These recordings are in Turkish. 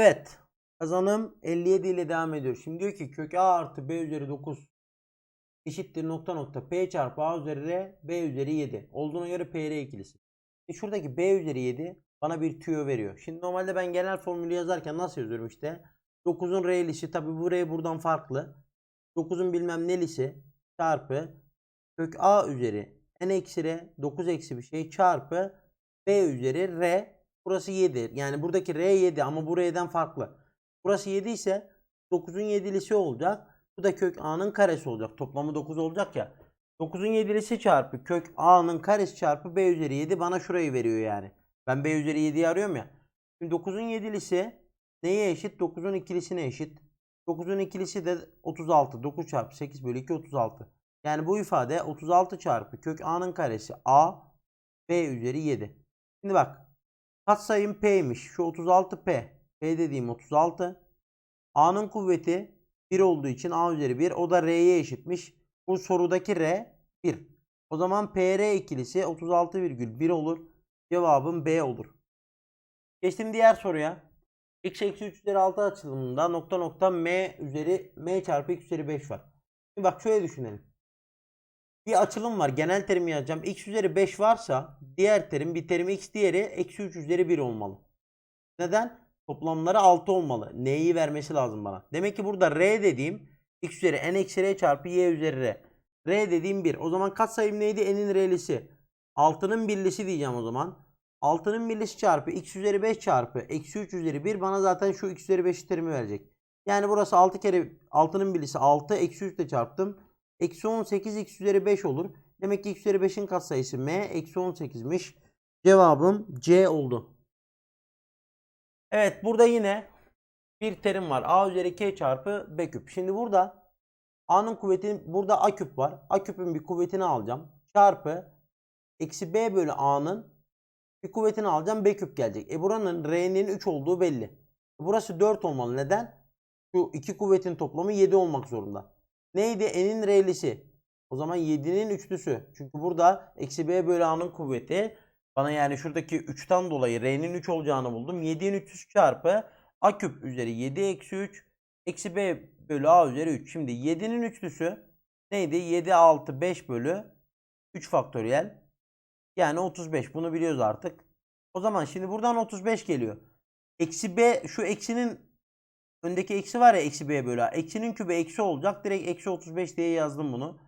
Evet. Kazanım 57 ile devam ediyor. Şimdi diyor ki kök a artı b üzeri 9 eşittir nokta nokta p çarpı a üzeri r b üzeri 7. Olduğuna göre p r ikilisi. E şuradaki b üzeri 7 bana bir tüyo veriyor. Şimdi normalde ben genel formülü yazarken nasıl yazıyorum işte. 9'un r'lisi tabi bu r buradan farklı. 9'un bilmem nelisi çarpı kök a üzeri n eksi r 9 eksi bir şey çarpı b üzeri r burası 7. Yani buradaki r 7 ama bu r'den farklı. Burası 7 ise 9'un 7'lisi olacak. Bu da kök a'nın karesi olacak. Toplamı 9 olacak ya. 9'un 7'lisi çarpı kök a'nın karesi çarpı b üzeri 7 bana şurayı veriyor yani. Ben b üzeri 7'yi arıyorum ya. Şimdi 9'un 7'lisi neye eşit? 9'un ikilisine eşit. 9'un ikilisi de 36. 9 çarpı 8 bölü 2 36. Yani bu ifade 36 çarpı kök a'nın karesi a b üzeri 7. Şimdi bak katsayım p'ymiş. Şu 36p. p dediğim 36. a'nın kuvveti 1 olduğu için a üzeri 1. O da r'ye eşitmiş. Bu sorudaki r 1. O zaman pr ikilisi 36,1 olur. Cevabım B olur. Geçtim diğer soruya. x eksi 3 üzeri 6 açılımında nokta nokta m üzeri m çarpı x üzeri 5 var. Şimdi bak şöyle düşünelim. Bir açılım var. Genel terimi yazacağım. x üzeri 5 varsa diğer terim bir terim x diğeri eksi 3 üzeri 1 olmalı. Neden? Toplamları 6 olmalı. N'yi vermesi lazım bana. Demek ki burada r dediğim x üzeri n eksi r çarpı y üzeri r. r dediğim 1. O zaman katsayım neydi? n'in r'lisi. 6'nın birlisi diyeceğim o zaman. 6'nın birlisi çarpı x üzeri 5 çarpı eksi 3 üzeri 1 bana zaten şu x üzeri 5 terimi verecek. Yani burası 6 kere 6'nın birlisi 6 eksi 3 ile çarptım. Eksi 18 x üzeri 5 olur. Demek ki x üzeri 5'in katsayısı m eksi 18'miş. Cevabım C oldu. Evet burada yine bir terim var. A üzeri k çarpı b küp. Şimdi burada A'nın kuvvetini burada A küp var. A küpün bir kuvvetini alacağım. Çarpı eksi b bölü A'nın bir kuvvetini alacağım. B küp gelecek. E buranın R'nin 3 olduğu belli. Burası 4 olmalı. Neden? Şu iki kuvvetin toplamı 7 olmak zorunda. Neydi? N'in R'lisi. O zaman 7'nin üçlüsü. Çünkü burada eksi B bölü A'nın kuvveti. Bana yani şuradaki 3'ten dolayı R'nin 3 olacağını buldum. 7'nin 300 çarpı A küp üzeri 7 eksi 3 eksi B bölü A üzeri 3. Şimdi 7'nin üçlüsü neydi? 7, 6, 5 bölü 3 faktöriyel. Yani 35. Bunu biliyoruz artık. O zaman şimdi buradan 35 geliyor. Eksi B şu eksinin öndeki eksi var ya eksi B bölü A. Eksinin kübü eksi olacak. Direkt eksi 35 diye yazdım bunu.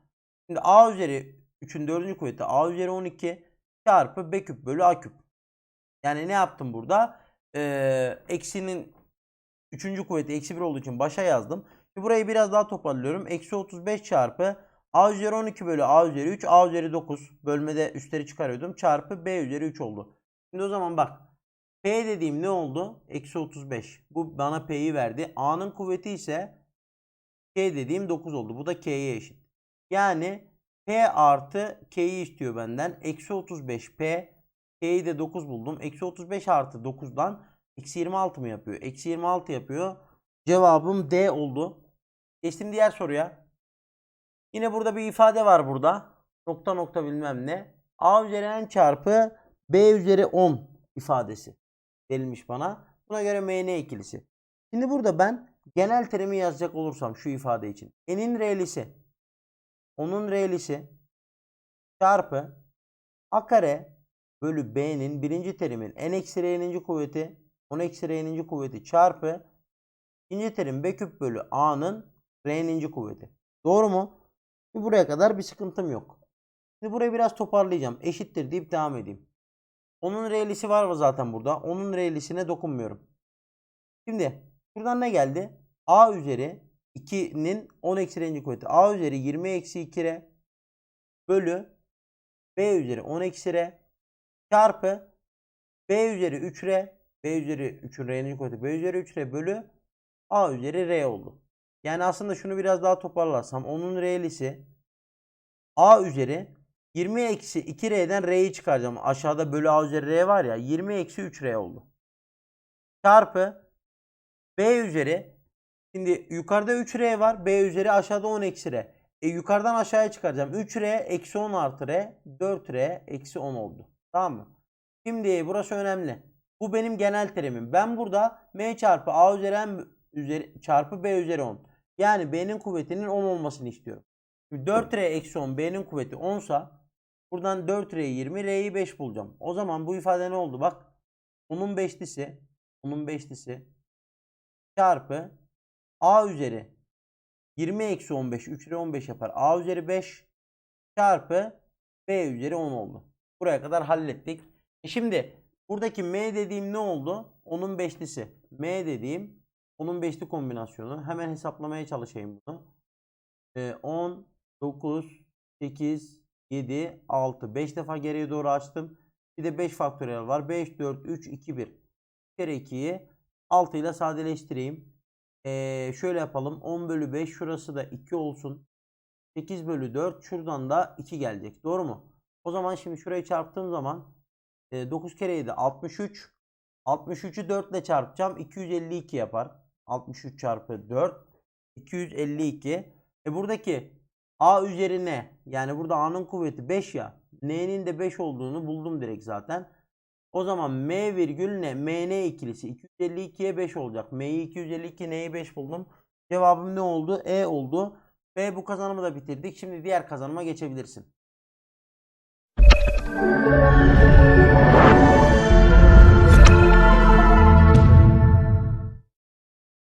Şimdi A üzeri 3'ün 4. kuvveti A üzeri 12 çarpı B küp bölü A küp. Yani ne yaptım burada? Ee, eksinin 3. kuvveti eksi 1 olduğu için başa yazdım. Şimdi burayı biraz daha toparlıyorum. Eksi 35 çarpı A üzeri 12 bölü A üzeri 3 A üzeri 9 bölmede üstleri çıkarıyordum. Çarpı B üzeri 3 oldu. Şimdi o zaman bak. P dediğim ne oldu? Eksi 35. Bu bana P'yi verdi. A'nın kuvveti ise K dediğim 9 oldu. Bu da K'ye eşit. Yani P artı K'yi istiyor benden. Eksi 35 P. K'yi de 9 buldum. Eksi 35 artı 9'dan eksi 26 mı yapıyor? Eksi 26 yapıyor. Cevabım D oldu. Geçtim diğer soruya. Yine burada bir ifade var burada. Nokta nokta bilmem ne. A üzeri n çarpı B üzeri 10 ifadesi verilmiş bana. Buna göre MN ikilisi. Şimdi burada ben genel terimi yazacak olursam şu ifade için. N'in R'lisi. Onun R'lisi çarpı A kare bölü B'nin birinci terimin n eksi R'ninci kuvveti 10 eksi R'ninci kuvveti çarpı ikinci terim B küp bölü A'nın R'ninci kuvveti. Doğru mu? Buraya kadar bir sıkıntım yok. Şimdi burayı biraz toparlayacağım. Eşittir deyip devam edeyim. Onun R'lisi var mı zaten burada? Onun R'lisine dokunmuyorum. Şimdi buradan ne geldi? A üzeri 2'nin 10 eksi R'ninci kuvveti. A üzeri 20 eksi 2 R bölü B üzeri 10 eksi R çarpı B üzeri 3 R B üzeri 3'ün R'ninci kuvveti B üzeri 3 R bölü A üzeri R oldu. Yani aslında şunu biraz daha toparlarsam onun R'lisi A üzeri 20 eksi 2R'den R'yi çıkaracağım. Aşağıda bölü A üzeri R var ya 20 eksi 3R oldu. Çarpı B üzeri şimdi yukarıda 3R var. B üzeri aşağıda 10 eksi R. E yukarıdan aşağıya çıkaracağım. 3R eksi 10 artı R 4R eksi 10 oldu. Tamam mı? Şimdi burası önemli. Bu benim genel terimim. Ben burada m çarpı a üzeri m üzeri çarpı b üzeri 10. Yani b'nin kuvvetinin 10 olmasını istiyorum. Şimdi 4r eksi 10 b'nin kuvveti 10 sa buradan 4r 20 r'yi 5 bulacağım. O zaman bu ifade ne oldu? Bak 10'un beşlisi 10'un beşlisi çarpı a üzeri 20 eksi 15 3 r 15 yapar. a üzeri 5 çarpı b üzeri 10 oldu. Buraya kadar hallettik. E şimdi buradaki m dediğim ne oldu? Onun beşlisi. m dediğim onun beşli kombinasyonu. Hemen hesaplamaya çalışayım bunu. E, 10, 9, 8, 7, 6. 5 defa geriye doğru açtım. Bir de 5 faktöriyel var. 5, 4, 3, 2, 1. Bir kere 2'yi 6 ile sadeleştireyim. Ee, şöyle yapalım. 10 bölü 5 şurası da 2 olsun. 8 bölü 4 şuradan da 2 gelecek. Doğru mu? O zaman şimdi şurayı çarptığım zaman e, 9 kere 7 63. 63'ü 4 ile çarpacağım. 252 yapar. 63 çarpı 4 252. E buradaki A üzerine yani burada A'nın kuvveti 5 ya. N'nin de 5 olduğunu buldum direkt zaten. O zaman M virgül ne? MN ikilisi 252'ye 5 olacak. M'yi 252 N'yi 5 buldum. Cevabım ne oldu? E oldu. Ve bu kazanımı da bitirdik. Şimdi diğer kazanıma geçebilirsin.